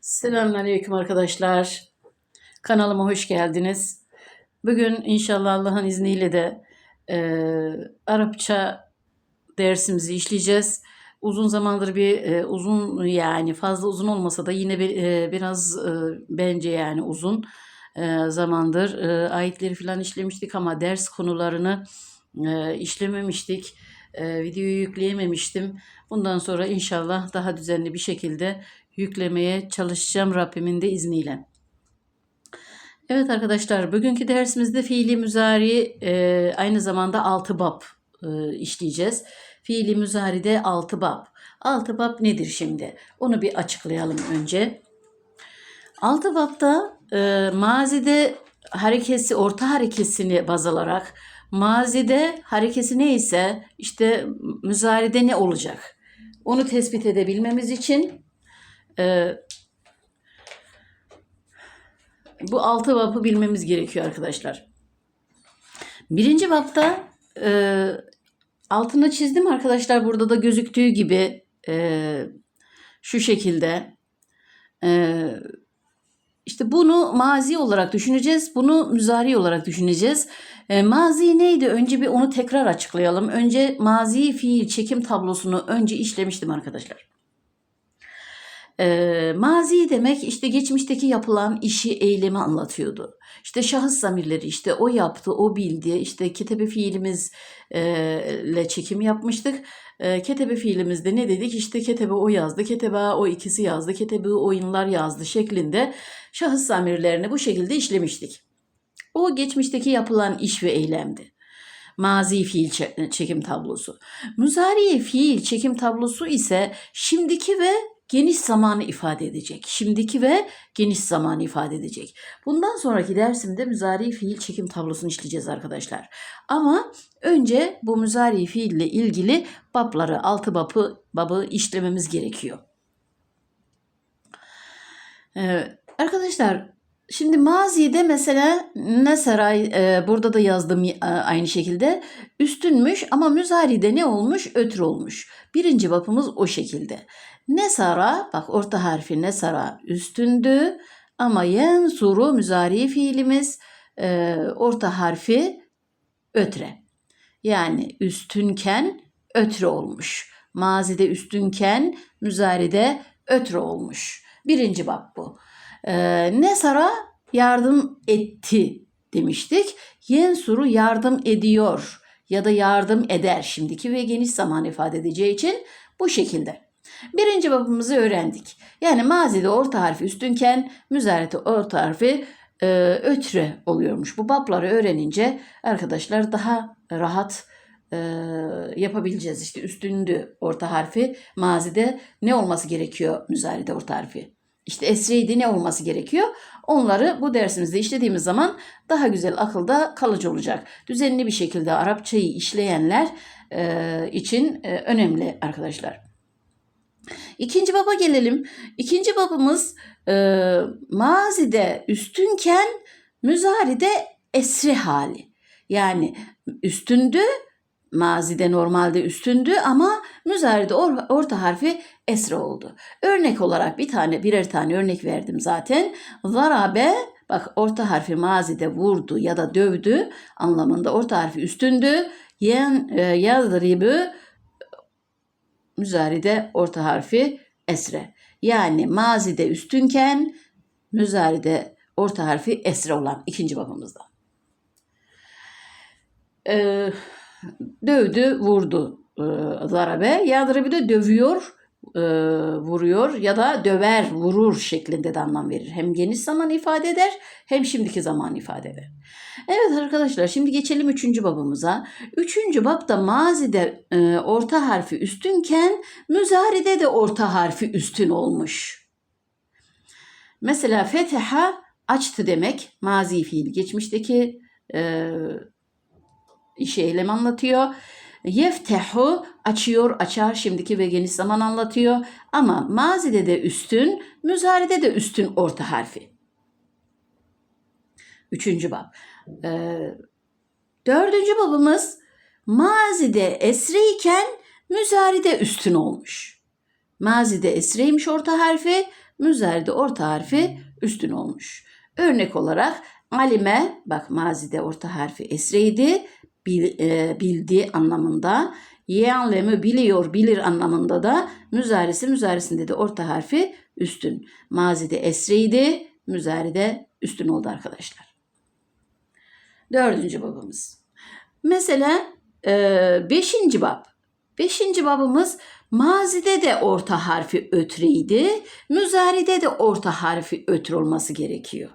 Selamünaleyküm arkadaşlar. Kanalıma hoş geldiniz. Bugün inşallah Allah'ın izniyle de e, Arapça dersimizi işleyeceğiz. Uzun zamandır bir e, uzun yani fazla uzun olmasa da yine bir, e, biraz e, bence yani uzun e, zamandır e, ayetleri falan işlemiştik ama ders konularını e, işlememiştik. E, videoyu yükleyememiştim. Bundan sonra inşallah daha düzenli bir şekilde yüklemeye çalışacağım Rabbimin de izniyle. Evet arkadaşlar bugünkü dersimizde fiili müzari e, aynı zamanda altı bab e, işleyeceğiz. Fiili müzaride altı bab. Altı bab nedir şimdi? Onu bir açıklayalım önce. Altı babda e, mazide harekesi, orta harekesini baz alarak mazide harekesi neyse işte müzaride ne olacak? Onu tespit edebilmemiz için e, bu altı babı bilmemiz gerekiyor arkadaşlar. Birinci babda e, altını çizdim arkadaşlar. Burada da gözüktüğü gibi e, şu şekilde. E, işte bunu mazi olarak düşüneceğiz. Bunu müzari olarak düşüneceğiz. E, mazi neydi? Önce bir onu tekrar açıklayalım. Önce mazi fiil çekim tablosunu önce işlemiştim arkadaşlar. E, mazi demek işte geçmişteki yapılan işi, eylemi anlatıyordu. İşte şahıs zamirleri işte o yaptı, o bildi. İşte ketebe fiilimizle çekim yapmıştık. E, ketebe fiilimizde ne dedik? İşte ketebe o yazdı, ketebe o ikisi yazdı, ketebe oyunlar yazdı şeklinde şahıs zamirlerini bu şekilde işlemiştik. O geçmişteki yapılan iş ve eylemdi. Mazi fiil çekim tablosu. Müzari fiil çekim tablosu ise şimdiki ve geniş zamanı ifade edecek. Şimdiki ve geniş zamanı ifade edecek. Bundan sonraki dersimde müzari fiil çekim tablosunu işleyeceğiz arkadaşlar. Ama önce bu müzari fiil ile ilgili babları, altı babı, babı işlememiz gerekiyor. Ee, arkadaşlar Şimdi mazide mesela ne saray e, burada da yazdım e, aynı şekilde üstünmüş ama müzaride ne olmuş ötür olmuş. Birinci babımız o şekilde. Nesara bak orta harfi nesara üstündü ama yensuru müzari fiilimiz e, orta harfi ötre. Yani üstünken ötre olmuş. Mazide üstünken müzaride ötre olmuş. Birinci bab bu. E, Nesara yardım etti demiştik. Yensuru yardım ediyor ya da yardım eder şimdiki ve geniş zaman ifade edeceği için bu şekilde. Birinci babımızı öğrendik. Yani mazide orta harfi üstünken müzarete orta harfi e, ötre oluyormuş. Bu babları öğrenince arkadaşlar daha rahat e, yapabileceğiz. İşte üstündü orta harfi mazide ne olması gerekiyor müzarede orta harfi? İşte esreydi ne olması gerekiyor? Onları bu dersimizde işlediğimiz zaman daha güzel akılda kalıcı olacak. Düzenli bir şekilde Arapçayı işleyenler e, için e, önemli arkadaşlar. İkinci baba gelelim. İkinci babamız e, mazide üstünken müzaride esri hali. Yani üstündü, mazide normalde üstündü ama müzaride or, orta harfi esre oldu. Örnek olarak bir tane birer tane örnek verdim zaten. Zarabe bak orta harfi mazide vurdu ya da dövdü anlamında orta harfi üstündü. Yen e, yadribu müzaride orta harfi esre. Yani mazide üstünken müzaride orta harfi esre olan ikinci babamızda. Ee, dövdü, vurdu e, zarabe. Yadribi de dövüyor, e, vuruyor ya da döver, vurur şeklinde de anlam verir. Hem geniş zaman ifade eder hem şimdiki zaman ifade eder. Evet arkadaşlar şimdi geçelim üçüncü babımıza. Üçüncü babda mazide e, orta harfi üstünken müzaride de orta harfi üstün olmuş. Mesela feteha açtı demek mazi fiil geçmişteki e, işi eylem anlatıyor. Yeftehu açıyor, açar şimdiki ve geniş zaman anlatıyor. Ama mazide de üstün, müzaride de üstün orta harfi. Üçüncü bab. Ee, dördüncü babımız mazide esreyken müzaride üstün olmuş. Mazide esreymiş orta harfi, müzeride orta harfi üstün olmuş. Örnek olarak alime bak mazide orta harfi esreydi bil, e, bildi anlamında. Ye'lemi biliyor bilir anlamında da müzarisi müzarisinde de orta harfi üstün. Mazide esreydi müzaride üstün oldu arkadaşlar. Dördüncü babımız. Mesela e, beşinci bab. Beşinci babımız mazide de orta harfi ötreydi. Müzaride de orta harfi ötr olması gerekiyor.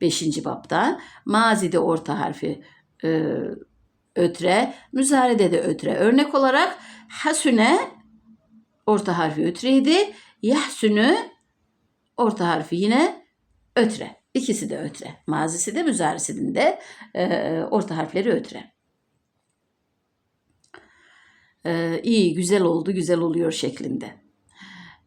Beşinci babda mazide orta harfi e, ötre, müzarede de ötre. Örnek olarak hasüne orta harfi ötreydi. Yahsünü orta harfi yine ötre. İkisi de ötre. Mazisi de müzarisi de e, orta harfleri ötre. E, iyi, güzel oldu, güzel oluyor şeklinde.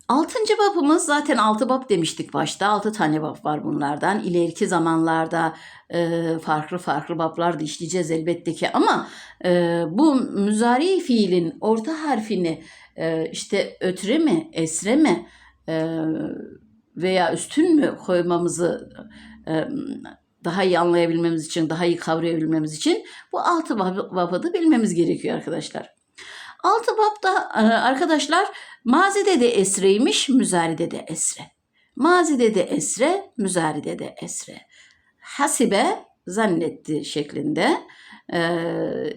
Altıncı babımız zaten altı bab demiştik başta. Altı tane bab var bunlardan. İleriki zamanlarda e, farklı farklı bablar da işleyeceğiz elbette ki. Ama e, bu müzari fiilin orta harfini e, işte ötre mi, esre mi e, veya üstün mü koymamızı e, daha iyi anlayabilmemiz için, daha iyi kavrayabilmemiz için bu altı bab- babı da bilmemiz gerekiyor arkadaşlar. Altı babda e, arkadaşlar mazide de esreymiş, müzaride de esre. Mazide de esre, müzaride de esre. Hasibe zannetti şeklinde. E,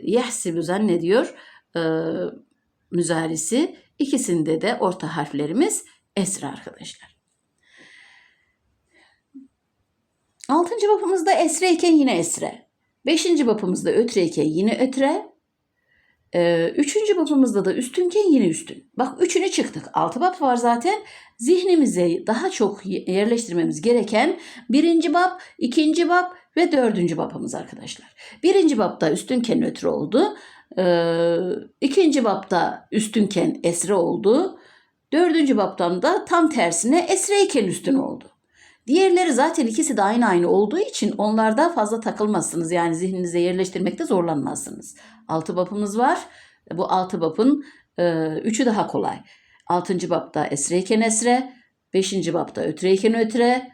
yahsibu zannediyor e, müzarisi. İkisinde de orta harflerimiz esre arkadaşlar. Altıncı babımızda esreyken yine esre. Beşinci babımızda ötreyken yine ötre. Ee, üçüncü babımızda da üstünken yine üstün. Bak üçünü çıktık. Altı bab var zaten. Zihnimize daha çok yerleştirmemiz gereken birinci bab, ikinci bab ve dördüncü babımız arkadaşlar. Birinci babda üstünken ötre oldu. Ee, ikinci babda üstünken esre oldu. Dördüncü babdan da tam tersine esreyken üstün oldu. Diğerleri zaten ikisi de aynı aynı olduğu için onlarda fazla takılmazsınız. Yani zihninize yerleştirmekte zorlanmazsınız. Altı babımız var. Bu altı babın e, üçü daha kolay. Altıncı babda esreyken esre, beşinci babda ötreyken ötre,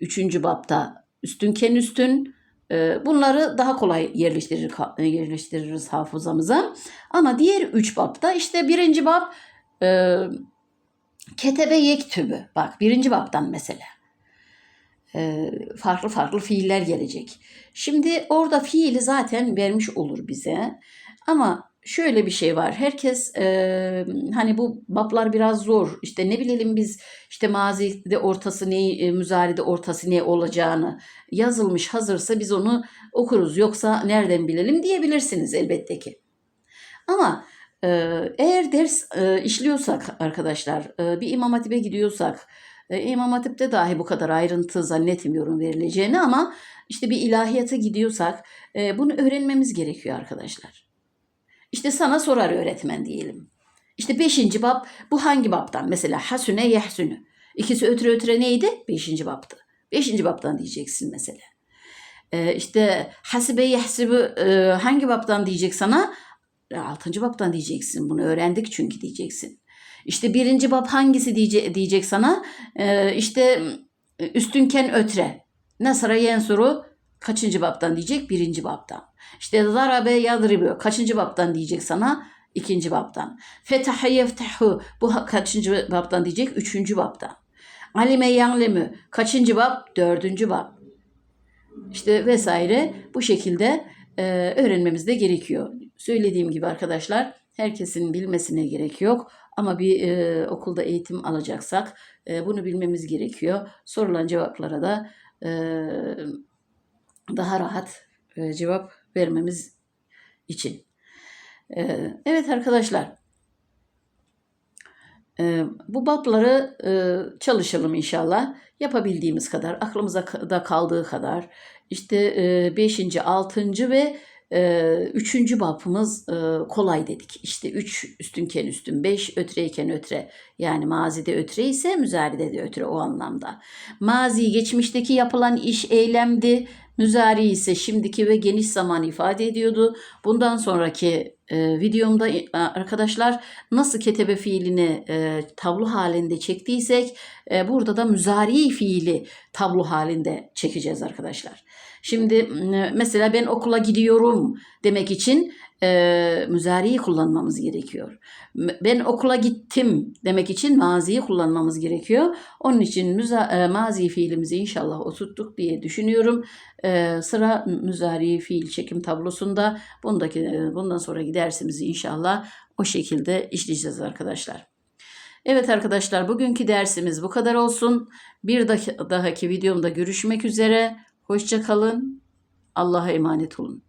üçüncü babda üstünken üstün. E, bunları daha kolay yerleştirir, yerleştiririz hafızamıza. Ama diğer üç babda işte birinci bab e, ketebe yektübü. Bak birinci babdan mesela e, farklı farklı fiiller gelecek. Şimdi orada fiili zaten vermiş olur bize. Ama şöyle bir şey var. Herkes e, hani bu bablar biraz zor. İşte ne bilelim biz işte mazide ortası ne, e, müzaride ortası ne olacağını yazılmış hazırsa biz onu okuruz. Yoksa nereden bilelim diyebilirsiniz elbette ki. Ama e, eğer ders e, işliyorsak arkadaşlar, e, bir imam hatibe gidiyorsak, e, İmam Hatip'te dahi bu kadar ayrıntı zannetmiyorum verileceğini ama işte bir ilahiyata gidiyorsak e, bunu öğrenmemiz gerekiyor arkadaşlar. İşte sana sorar öğretmen diyelim. İşte beşinci bab bu hangi babdan? Mesela hasüne yehsünü. İkisi ötüre ötüre neydi? Beşinci babtı. Beşinci babtan diyeceksin mesela. E, işte hasibe yehsibu e, hangi babtan diyecek sana? Altıncı babtan diyeceksin. Bunu öğrendik çünkü diyeceksin. İşte birinci bab hangisi diyecek, diyecek sana? Ee, işte üstünken ötre. Nasara yensuru kaçıncı babdan diyecek? Birinci babdan. İşte zarabe yadribu kaçıncı babdan diyecek sana? İkinci babdan. Fetaha yeftahu bu kaçıncı babdan diyecek? Üçüncü babdan. Alime yanlemu kaçıncı bab? Dördüncü bab. İşte vesaire bu şekilde e, öğrenmemiz de gerekiyor. Söylediğim gibi arkadaşlar herkesin bilmesine gerek yok. Ama bir e, okulda eğitim alacaksak e, bunu bilmemiz gerekiyor. Sorulan cevaplara da e, daha rahat e, cevap vermemiz için. E, evet arkadaşlar. E, bu babları e, çalışalım inşallah. Yapabildiğimiz kadar, aklımıza da kaldığı kadar. İşte 5. E, 6. ve üçüncü babımız e, kolay dedik. İşte üç üstünken üstün, beş ötreyken ötre. Yani mazide ötre ise müzaride de ötre o anlamda. Mazi geçmişteki yapılan iş eylemdi. Müzari ise şimdiki ve geniş zaman ifade ediyordu. Bundan sonraki e, videomda arkadaşlar nasıl ketebe fiilini e, tablo halinde çektiysek e, burada da müzari fiili tablo halinde çekeceğiz arkadaşlar. Şimdi mesela ben okula gidiyorum demek için e, müzariyi kullanmamız gerekiyor. Ben okula gittim demek için maziyi kullanmamız gerekiyor. Onun için müza, e, mazi fiilimizi inşallah oturttuk diye düşünüyorum. E, sıra müzari fiil çekim tablosunda. Bundaki e, bundan sonraki dersimizi inşallah o şekilde işleyeceğiz arkadaşlar. Evet arkadaşlar bugünkü dersimiz bu kadar olsun. Bir dah- dahaki videomda görüşmek üzere. Hoşça kalın. Allah'a emanet olun.